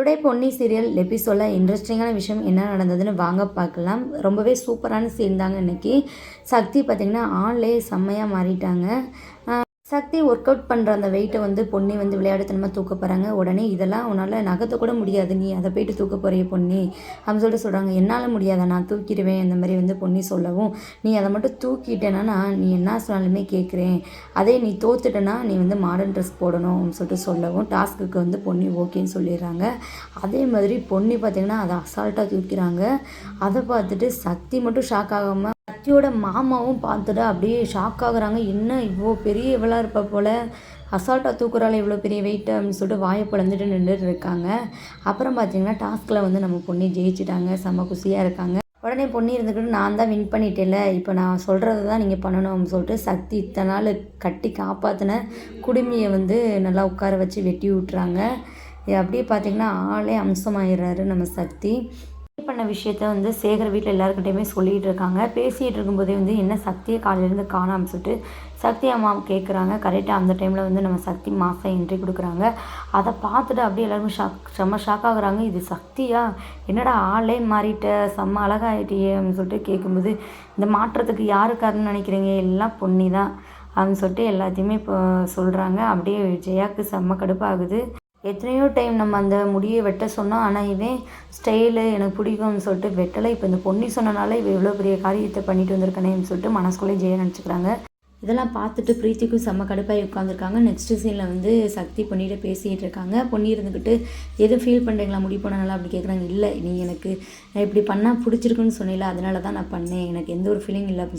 Today Ponni serial எபிசோடில் இன்ட்ரெஸ்டிங்கான விஷயம் என்ன நடந்ததுன்னு வாங்க பார்க்கலாம். ரொம்பவே சூப்பரான சீன் தாங்க இன்றைக்கி சக்தி பார்த்திங்கன்னா ஆன்லேயே செம்மையாக மாறிட்டாங்க. சக்தி ஒர்க் அவுட் பண்ணுற அந்த வெயிட்டை வந்து பொன்னி வந்து விளையாடுத்தனமாக தூக்க போகிறாங்க உடனே இதெல்லாம் உன்னால் நகர்த்த கூட முடியாது. நீ அதை போயிட்டு தூக்க போகிறிய பொன்னி. அப்படின்னு சொல்லிட்டு சொல்கிறாங்க என்னால் முடியாத? நான் தூக்கிடுவேன். இந்த மாதிரி வந்து பொன்னி சொல்லவும் நீ அதை மட்டும் தூக்கிட்டேன்னா நான் நீ என்ன சொன்னாலுமே கேட்குறேன். அதே நீ தோத்துட்டேன்னா நீ வந்து மாடர்ன் ட்ரெஸ் போடணும். அப்படின்னு சொல்லிட்டு சொல்லவும் டாஸ்க்குக்கு வந்து பொன்னி ஓகேன்னு சொல்லிடுறாங்க. அதே மாதிரி பொன்னி பார்த்திங்கன்னா அதை அசால்ட்டாக தூக்கிறாங்க அதை பார்த்துட்டு சக்தி மட்டும் ஷாக் ஆகாமல் சக்தியோட மாமாவும் பார்த்துட்டு அப்படியே ஷாக் ஆகுறாங்க. என்ன இவ்வளோ பெரிய இவளாக இருப்ப போல்? அசால்ட்டாக தூக்குறாள் இவ்வளோ பெரிய வெயிட் அப்படின்னு சொல்லிட்டு வாயை பிளந்துட்டு நின்றுட்டு இருக்காங்க. அப்புறம் பார்த்தீங்கன்னா டாஸ்கில் வந்து நம்ம பொண்ணி ஜெயிச்சிட்டாங்க. செம்ம குசியாக இருக்காங்க. உடனே பொண்ணு இருந்துக்கிட்டு நான் தான் வின் பண்ணிட்டேன்ல. இப்போ நான் சொல்கிறத தான் நீங்கள் பண்ணணும். அப்படின்னு சொல்லிட்டு சக்தி இத்தனை நாள் கட்டி காப்பாற்றின குடுமியை வந்து நல்லா உட்கார வச்சு வெட்டி விட்டுறாங்க. அப்படியே பார்த்தீங்கன்னா ஆளே அம்சமாயிடுறாரு நம்ம சக்தி. பண்ண விஷயத்த வந்து சேகர் வீட்டில் எல்லாருக்கிட்டையுமே சொல்லிகிட்டு இருக்காங்க பேசிகிட்டு இருக்கும்போதே வந்து என்ன சக்தியை காலையிலேருந்து காணாமல் சொல்லிட்டு சக்தி அம்மா கேட்குறாங்க. கரெக்டாக அந்த டைமில் வந்து நம்ம சக்தி மாதம் என்ட்ரி கொடுக்குறாங்க. அதை பார்த்துட்டு அப்படியே எல்லாருமே ஷாக் செம்ம ஷாக் ஆகுறாங்க. இது சக்தியா? என்னடா ஆளே மாறிட்ட? செம்ம அழகாயிட்டியே அப்படின்னு சொல்லிட்டு கேட்கும்போது இந்த மாற்றத்துக்கு யாரு காரணம்னு நினைக்கிறீங்க? எல்லாம் பொன்னி தான் அப்படின்னு சொல்லிட்டு எல்லாத்தையுமே இப்போ சொல்கிறாங்க அப்படியே ஜெயாக்கு செம்ம கடுப்பாகுது. எத்தனையோ டைம் நம்ம அந்த முடியை வெட்ட சொன்னோம். ஆனால் இவன் ஸ்டைலு எனக்கு பிடிக்கும்னு சொல்லிட்டு வெட்டலை. இப்போ இந்த பொன்னி சொன்னனால இவ இவ்வளோ பெரிய காரியத்தை பண்ணிட்டு வந்திருக்கனேன்னு சொல்லிட்டு மனசுக்குள்ளே ஜெய நினச்சிக்கிறாங்க. இதெல்லாம் பார்த்துட்டு பிரீத்திக்கும் செம்ம கடுப்பாகி உட்காந்துருக்காங்க நெக்ஸ்ட் சீனில் வந்து சக்தி பொன்னிகிட்ட பேசிகிட்டு இருக்காங்க. பொன்னி இருந்துக்கிட்டு எது ஃபீல் பண்ணுறீங்களா முடி பண்ணனால அப்படி கேட்குறாங்க இல்லை நீ எனக்கு நான் இப்படி பண்ணால் பிடிச்சிருக்குன்னு சொன்னில அதனால தான் நான் பண்ணேன். எனக்கு எந்த ஒரு ஃபீலிங் இல்லை. அப்படின்னு